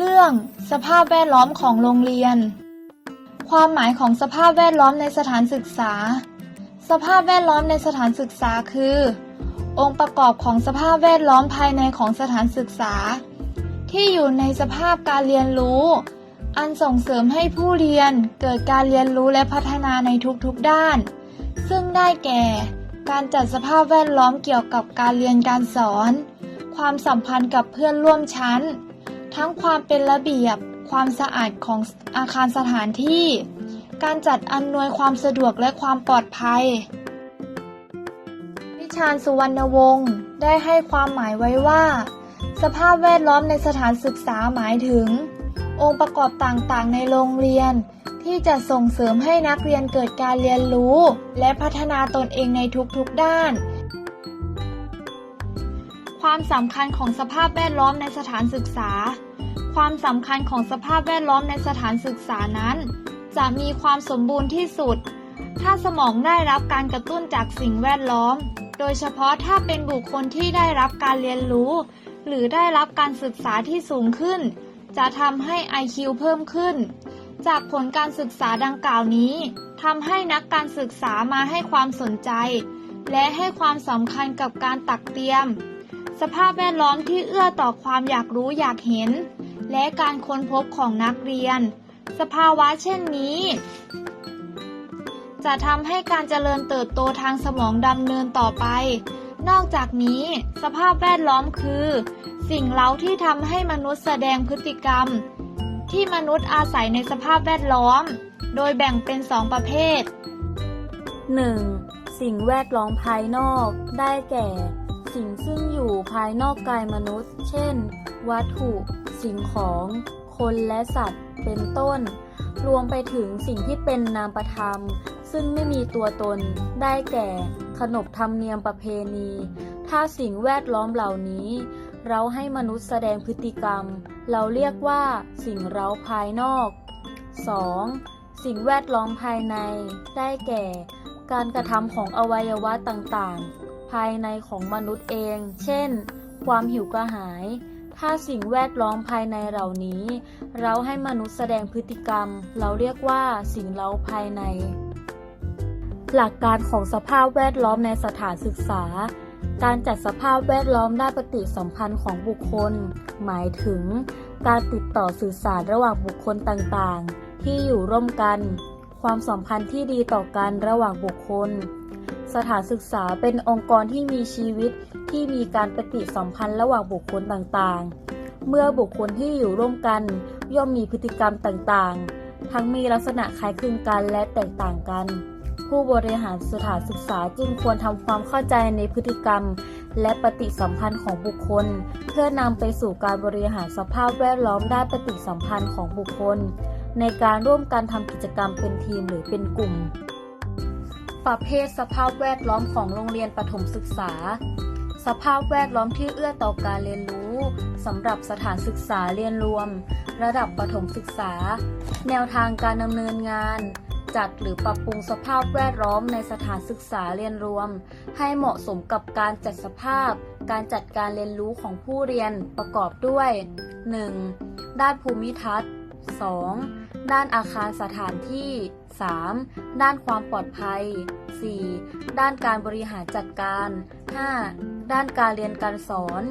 เรื่องสภาพแวดล้อมของโรงเรียน ความหมายของสภาพแวดล้อมในสถานศึกษา สภาพแวดล้อมในสถานศึกษาคือ องค์ประกอบของสภาพแวดล้อมภายในของสถานศึกษา ที่อยู่ในสภาพการเรียนรู้ อันส่งเสริมให้ผู้เรียนเกิดการเรียนรู้และพัฒนาในทุกๆด้าน ซึ่งได้แก่ การจัดสภาพแวดล้อมเกี่ยวกับการเรียนการสอน ความสัมพันธ์กับเพื่อนร่วมชั้น ทั้งความเป็นระเบียบ ความสะอาดของอาคารสถานที่ การจัดอำนวยความสะดวกและความปลอดภัย วิชาญสุวรรณวงศ์ได้ให้ความหมายไว้ว่า สภาพแวดล้อมในสถานศึกษาหมายถึง องค์ประกอบต่างๆ ในโรงเรียน ที่จะส่งเสริมให้นักเรียนเกิดการเรียนรู้ และพัฒนาตนเองในทุกๆด้านความสำคัญของสภาพแวดล้อมในสถานศึกษา ความสำคัญของสภาพแวดล้อมในสถานศึกษานั้น จะมีความสมบูรณ์ที่สุด ถ้าสมองได้รับการกระตุ้นจากสิ่งแวดล้อม โดยเฉพาะถ้าเป็นบุคคลที่ได้รับการเรียนรู้ หรือได้รับการศึกษาที่สูงขึ้น จะทำให้ IQ เพิ่มขึ้น จากผลการศึกษาดังกล่าวนี้ทำให้นักการศึกษามาให้ความสนใจ และให้ความสำคัญกับการตักเตรียม สภาพแวดล้อมที่เอื้อต่อความอยากรู้อยากเห็น และการค้นพบของนักเรียน สภาวะเช่นนี้ จะทำให้การเจริญเติบโตทางสมองดำเนินต่อไป นอกจากนี้ สภาพแวดล้อมคือ สิ่งเร้าที่ทำให้มนุษย์แสดงพฤติกรรม ที่มนุษย์อาศัยในสภาพแวดล้อม โดยแบ่งเป็นสองประเภท 1. สิ่งแวดล้อมภายนอก ได้แก่ สิ่งซึ่งอยู่ภายนอกกายมนุษย์ เช่น วัตถุ สิ่งของ คนและสัตว์ เป็นต้น รวมไปถึงสิ่งที่เป็นนามธรรม ซึ่งไม่มีตัวตน ได้แก่ ขนบธรรมเนียมประเพณี ถ้าสิ่งแวดล้อมเหล่านี้ เราให้มนุษย์แสดงพฤติกรรม เราเรียกว่า สิ่งเร้าภายนอก 2. สิ่งแวดล้อมภายใน ได้แก่ การกระทำของอวัยวะต่างๆ ภายในของมนุษย์เอง เช่น ความหิวกระหาย ถ้าสิ่งแวดล้อมภายในเหล่านี้ เราให้มนุษย์แสดงพฤติกรรม เราเรียกว่าสิ่งเร้าภายใน หลักการของสภาพแวดล้อมในสถานศึกษา การจัดสภาพแวดล้อมด้านปฏิสัมพันธ์ของบุคคล หมายถึง การติดต่อสื่อสารระหว่างบุคคลต่างๆ ที่อยู่ร่วมกัน ความสัมพันธ์ที่ดีต่อกันระหว่างบุคคล สถานศึกษาเป็นองค์กรที่มีชีวิตที่มีการปฏิสัมพันธ์ระหว่างบุคคลต่างๆ เมื่อบุคคลที่อยู่ร่วมกัน ย่อมมีพฤติกรรมต่างๆ ทั้งมีลักษณะคล้ายคลึงกันและแตกต่างกัน ผู้บริหารสถานศึกษาจึงควรทำความเข้าใจในพฤติกรรม และปฏิสัมพันธ์ของบุคคล เพื่อนำไปสู่การบริหารสภาพแวดล้อมด้านปฏิสัมพันธ์ของบุคคล ในการร่วมกันทำกิจกรรมเป็นทีมหรือเป็นกลุ่ม ประเภทสภาพแวดล้อมของโรงเรียนประถมศึกษา สภาพแวดล้อมที่เอื้อต่อการเรียนรู้สำหรับสถานศึกษาเรียนรวม ระดับประถมศึกษา แนวทางการดำเนินงาน จัดหรือปรับปรุงสภาพแวดล้อมในสถานศึกษาเรียนรวม ให้เหมาะสมกับการจัดสภาพ การจัดการเรียนรู้ของผู้เรียนประกอบด้วย 1. ด้านภูมิทัศน์ 2. ด้านอาคารสถานที่ 3. ด้านความปลอดภัย 4. ด้านการบริหารจัดการ 5. ด้านการเรียนการสอน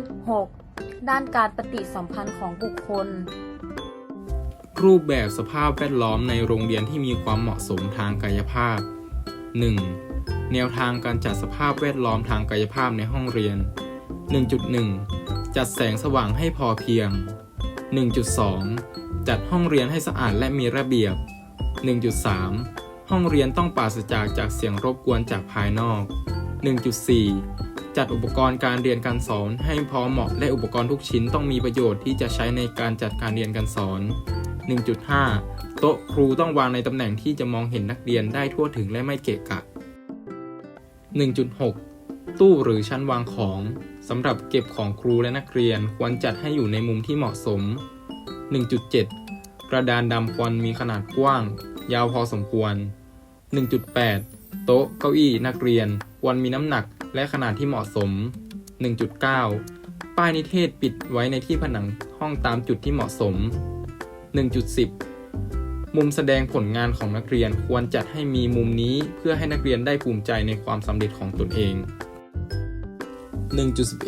6. ด้านการปฏิสัมพันธ์ของบุคคล รูปแบบสภาพแวดล้อมในโรงเรียนที่มีความเหมาะสมทางกายภาพ 1. แนวทางการจัดสภาพแวดล้อมทางกายภาพในห้องเรียน 1.1 จัดแสงสว่างให้พอเพียง 1.2 จัดห้องเรียนให้สะอาดและมีระเบียบ 1.3 ห้องเรียนต้องปราศจากจากเสียงรบกวนจากภายนอก 1.4 จัดอุปกรณ์การเรียนการสอนให้พอเหมาะและอุปกรณ์ทุกชิ้นต้องมีประโยชน์ที่จะใช้ในการจัดการเรียนการสอน 1.5 โต๊ะครูต้องวางในตำแหน่งที่จะมองเห็นนักเรียนได้ทั่วถึงและไม่เกะกะ 1.6 ตู้หรือชั้นวางของสำหรับเก็บของครูและนักเรียนควรจัดให้อยู่ในมุมที่เหมาะสม 1.7 กระดานดำควรมีขนาดกว้าง ยาวพอสมควร 1.8 โต๊ะเก้าอี้นักเรียนควรมีน้ำหนักและขนาดที่เหมาะสม 1.9 ป้ายนิเทศปิดไว้ในที่ผนังห้องตามจุดที่เหมาะสม 1.10 มุมแสดงผลงานของนักเรียนควรจัดให้มีมุมนี้เพื่อให้นักเรียนได้ภูมิใจในความสำเร็จของตนเอง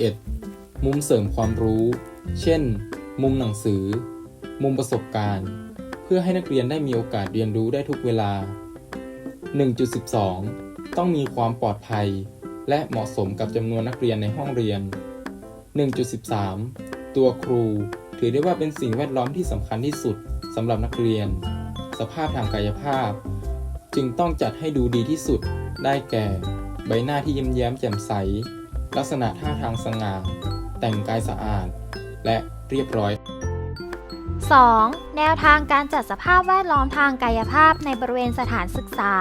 1.11 มุมเสริมความรู้ เช่น มุมหนังสือ มุมประสบการณ์ เพื่อให้นักเรียนได้มีโอกาสเรียนรู้ได้ทุกเวลา 1.12 ต้องมีความปลอดภัย และเหมาะสมกับจำนวนนักเรียนในห้องเรียน 1.13 ตัวครู ถือได้ว่าเป็นสิ่งแวดล้อมที่สำคัญที่สุดสำหรับนักเรียน สภาพทางกายภาพ จึงต้องจัดให้ดูดีที่สุด ได้แก่ ใบหน้าที่ยิ้มแย้มแจ่มใส ลักษณะท่าทางสง่าแต่งกายสะอาด และเรียบร้อย 2. แนวทางการจัดสภาพแวดล้อมทางกายภาพในบริเวณสถานศึกษา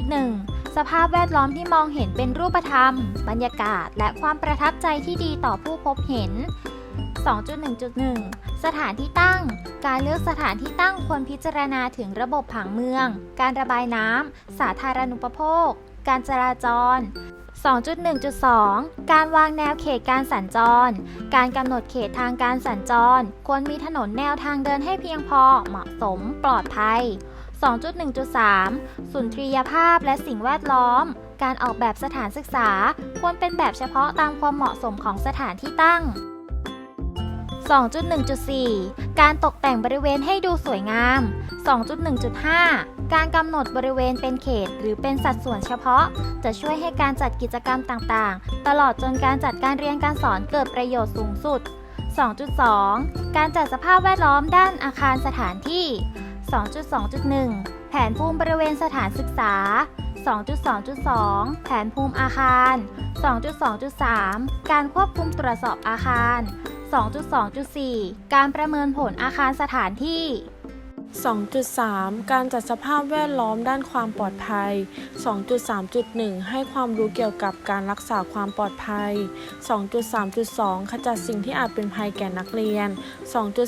2.1 สภาพแวดล้อมที่มองเห็นเป็นรูปธรรม บรรยากาศ และความประทับใจที่ดีต่อผู้พบเห็น 2.1.1 สถานที่ตั้ง การเลือกสถานที่ตั้งควรพิจารณาถึงระบบผังเมือง การระบายน้ำ สาธารณูปโภค การจราจร 2.1.2 การวางแนวเขตการสัญจร การกำหนดเขตทางการสัญจร ควรมีถนนแนวทางเดินให้เพียงพอ เหมาะสม ปลอดภัย 2.1.3 สุนทรียภาพและสิ่งแวดล้อม การออกแบบสถานศึกษา ควรเป็นแบบเฉพาะตามความเหมาะสมของสถานที่ตั้ง 2.1.4 การตกแต่งบริเวณให้ดูสวยงาม 2.1.5 การกำหนดบริเวณเป็นเขต หรือเป็นสัดส่วนเฉพาะ จะช่วยให้การจัดกิจกรรมต่างๆ ตลอดจนการจัดการเรียนการสอนเกิดประโยชน์สูงสุด 2.2 การจัดสภาพแวดล้อมด้านอาคารสถานที่ 2.2.1 แผนภูมิบริเวณสถานศึกษา 2.2.2 แผนภูมิอาคาร 2.2.3 การควบคุมตรวจสอบอาคาร 2.2.4 การประเมินผลอาคารสถานที่ 2.3 การจัดสภาพแวดล้อมด้านความปลอดภัย 2.3.1 ให้ความรู้เกี่ยวกับการรักษาความปลอดภัย 2.3.2 ขจัดสิ่งที่อาจเป็นภัยแก่นักเรียน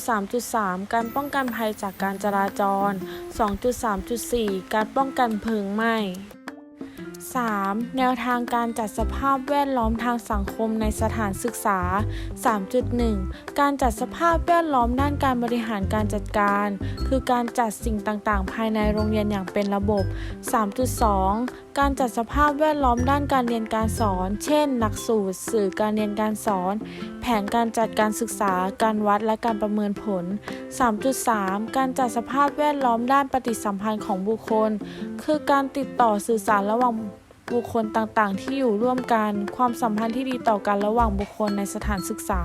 2.3.3 การป้องกันภัยจากการจราจร 2.3.4 การป้องกันเพลิงไหม้ 3. แนวทางการจัดสภาพแวดล้อมทางสังคมในสถานศึกษา 3.1 การจัดสภาพแวดล้อมด้านการบริหารการจัดการ คือการจัดสิ่งต่างๆ ภายในโรงเรียนอย่างเป็นระบบ 3.2 การจัดสภาพแวดล้อมด้านการเรียนการสอน เช่น หลักสูตร สื่อการเรียนการสอน แผนการจัดการศึกษา การวัดและการประเมินผล 3.3 การจัดสภาพแวดล้อมด้านปฏิสัมพันธ์ของบุคคล คือการติดต่อสื่อสารระหว่าง บุคคลต่างๆ ที่อยู่ร่วมกัน ความสัมพันธ์ที่ดีต่อกันระหว่างบุคคลในสถานศึกษา